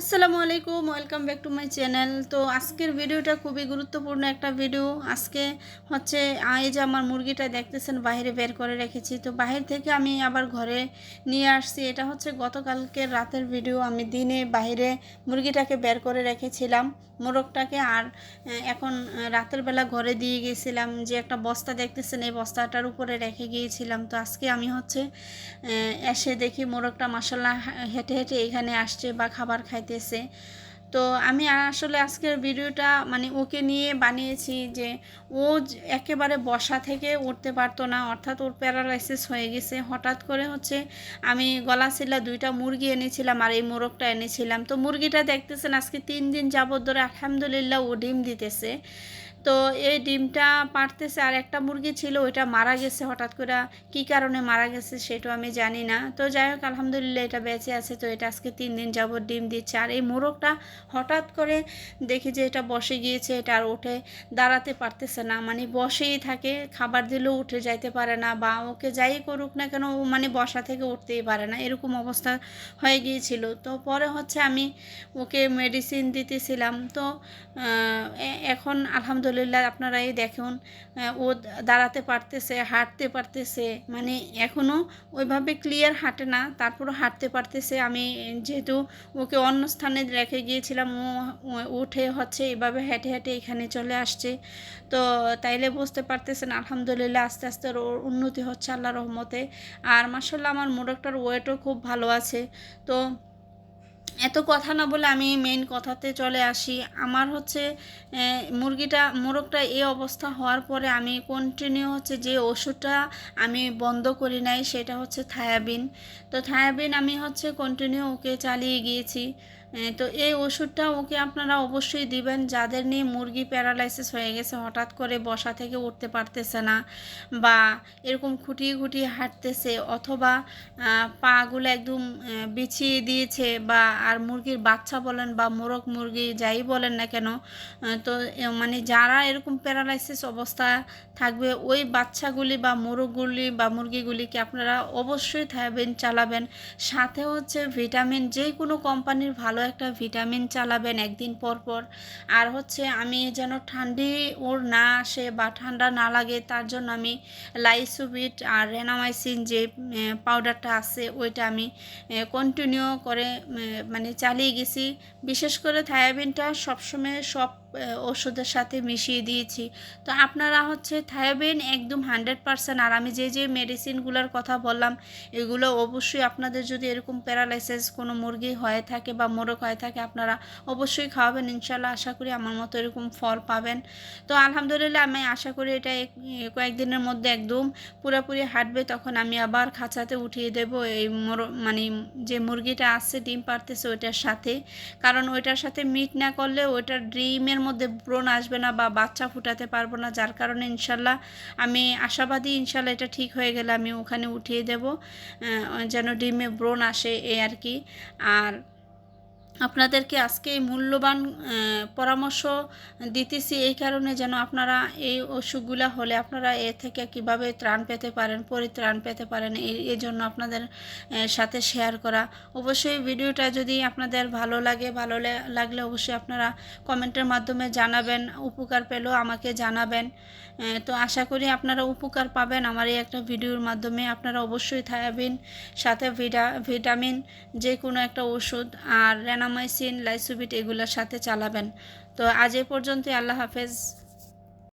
আসসালামু আলাইকুম, welcome back to my channel. তো আজকের ভিডিওটা খুবই গুরুত্বপূর্ণ একটা ভিডিও। আজকে হচ্ছে এই যে আমার মুরগিটা দেখতেছেন, বাইরে বের করে রেখেছি। তো বাহির থেকে আমি আবার ঘরে নিয়ে আসছি। এটা হচ্ছে গতকালকের রাতের ভিডিও। আমি দিনে বাইরে মুরগিটাকে বের করে রেখেছিলাম, মোরগটাকে। আর এখন রাতের বেলা ঘরে দিয়ে গিয়েছিলাম যে একটা বস্তা দেখতেছেন, এই বস্তাটার উপরে রেখে গিয়েছিলাম। তো আজকে আমি হচ্ছে এসে দেখি মোরগটা মাসাল্লাহ হেঁটে হেঁটে এখানে আসছে বা খাবার খাইতেছে। তো আমি আসলে আজকের ভিডিওটা মানে ওকে নিয়ে বানিয়েছি যে ও একেবারে বসা থেকে উঠতে পারতো না, অর্থাৎ ওর প্যারালাইসিস হয়ে গেছে। হঠাৎ করে হচ্ছে আমি গলা গলাশিলা দুইটা মুরগি এনেছিলাম আর এই মোরগটা এনেছিলাম। তো মুরগিটা দেখতেছেন আজকে তিন দিন যাবত ধরে আলহামদুলিল্লাহ ও ডিম দিতেছে। তো এই ডিমটা পারতেছে আর একটা মুরগি ছিল, ওইটা মারা গেছে হঠাৎ করে। কি কারণে মারা গেছে সেটা আমি জানি না। তো যাই হোক, আলহামদুলিল্লাহ এটা বেঁচে আছে। তো এটা আজকে তিন দিন যাবত ডিম দিচ্ছে। আর এই মোরগটা হঠাৎ করে দেখি যে এটা বসে গিয়েছে, এটা আর উঠে দাঁড়াতে পারতেছে না। মানে বসেই থাকে, খাবার দিলেও উঠে যাইতে পারে না বা ওকে যাই করুক না কেন, ও মানে বসা থেকে উঠতেই পারে না। এরকম অবস্থা হয়ে গিয়েছিল। তো পরে হচ্ছে আমি ওকে মেডিসিন দিতেছিলাম। তো এখন আলহামদুলিল্লাহ আপনারা এই দেখুন ও দাঁড়াতে পারতেছে, হাঁটতে পারতেছে। মানে এখনও ওইভাবে ক্লিয়ার হাঁটে না, তারপরও হাঁটতে পারতেছে। আমি যেহেতু ওকে অন্য স্থানে রেখে গিয়েছিলাম, ও ও, উঠে হচ্ছে এভাবে হেঁটে হেঁটে এখানে চলে আসছে। তো তাইলে বুঝতে পারতেছেন, আলহামদুলিল্লাহ আস্তে আস্তে ওর উন্নতি হচ্ছে আল্লাহ রহমতে। আর মাসাল্লাহ আমার মোডকটার ওয়েটও খুব ভালো আছে। তো এত কথা না বলে আমি মেইন কথাতে চলে আসি। আমার হচ্ছে মুরগিটা, মোরগটা এই অবস্থা হওয়ার পরে আমি কন্টিনিউ হচ্ছে যে ওষুধটা আমি বন্ধ করি নাই, সেটা হচ্ছে থায়াবিন। তো থায়াবিন আমি হচ্ছে কন্টিনিউ ওকে চালিয়ে গিয়েছি। তো এই ওষুধটা ওকে আপনারা অবশ্যই দিবেন। যাদের নিয়ে মুরগি প্যারালাইসিস হয়ে গেছে, হঠাৎ করে বসা থেকে উঠতে পারতেছে না বা এরকম খুঁটিয়ে খুঁটিয়ে হাঁটতেছে অথবা পাগুলো একদম বিছিয়ে দিয়েছে বা আর মুরগির বাচ্চা বলেন বা মোরগ মুরগি যাই বলেন না কেন তো মানে যারা এরকম প্যারালাইসিস অবস্থা থাকবে, ওই বাচ্চাগুলি বা মোরগগুলি বা মুরগিগুলিকে আপনারা অবশ্যই থাকবেন চালাবেন। সাথে হচ্ছে ভিটামিন যে কোনো কোম্পানির ভালো একটা ভিটামিন চালাবেন একদিন পর পর। আর হচ্ছে আমি যেন ঠান্ডি ওর না আসে বা ঠান্ডা না লাগে, তার জন্য আমি লাইসুবিট আর রেনামাইসিন যে পাউডারটা আছে, ওইটা আমি কন্টিনিউ করে মানে চালিয়ে গেছি। বিশেষ করে থায়াবিনটা সবসময় সব ওষুধের সাথে মিশিয়ে দিয়েছি। তো আপনারা হচ্ছে থায়াবিন একদম হান্ড্রেড পারসেন্ট। আর আমি যে যে মেডিসিনগুলোর কথা বললাম, এগুলো অবশ্যই আপনাদের যদি এরকম প্যারালাইসিস কোনো মুরগি হয়ে থাকে বা মোরগ হয়ে থাকে, আপনারা অবশ্যই খাওয়াবেন। ইনশাল্লাহ আশা করি আমার মতো এরকম ফল পাবেন। তো আলহামদুলিল্লাহ আমি আশা করি এটা কয়েকদিনের মধ্যে একদম পুরোপুরি হাঁটবে। তখন আমি আবার খাঁচাতে উঠিয়ে দেব এই মোর মানে যে মুরগিটা আসছে ডিম পারতেছে ওইটার সাথে। কারণ ওইটার সাথে মিট না করলে ওইটার ডিমের মধ্যে ব্রণ আসবে না বা বাচ্চা ফুটাতে পারব না, যার কারণে ইনশাল্লাহ আমি আশাবাদী ইনশাল্লাহ এটা ঠিক হয়ে গেলে আমি ওখানে উঠিয়ে দেব যেন ডিমে ব্রণ আসে এ আর কি। আর আপনাদেরকে আজকে এই মূল্যবান পরামর্শ দিতেছি এই কারণে যেন আপনারা এই অসুখগুলা হলে আপনারা এ থেকে কীভাবে ত্রাণ পেতে পারেন, পরিত্রাণ পেতে পারেন এই জন্য আপনাদের সাথে শেয়ার করা। অবশ্যই ভিডিওটা যদি আপনাদের ভালো লাগে, ভালো লাগলে অবশ্যই আপনারা কমেন্টের মাধ্যমে জানাবেন, উপকার পেলেও আমাকে জানাবেন। তো আশা করি আপনারা উপকার পাবেন আমার এই একটা ভিডিওর মাধ্যমে। আপনারা অবশ্যই থায়াবিন, সাথে ভিটা, ভিটামিন যে কোনো একটা ওষুধ আর রেনামাইসিন লাইসুবিট এগুলোর সাথে চালাবেন। তো আজ এ পর্যন্তই আল্লাহ হাফেজ।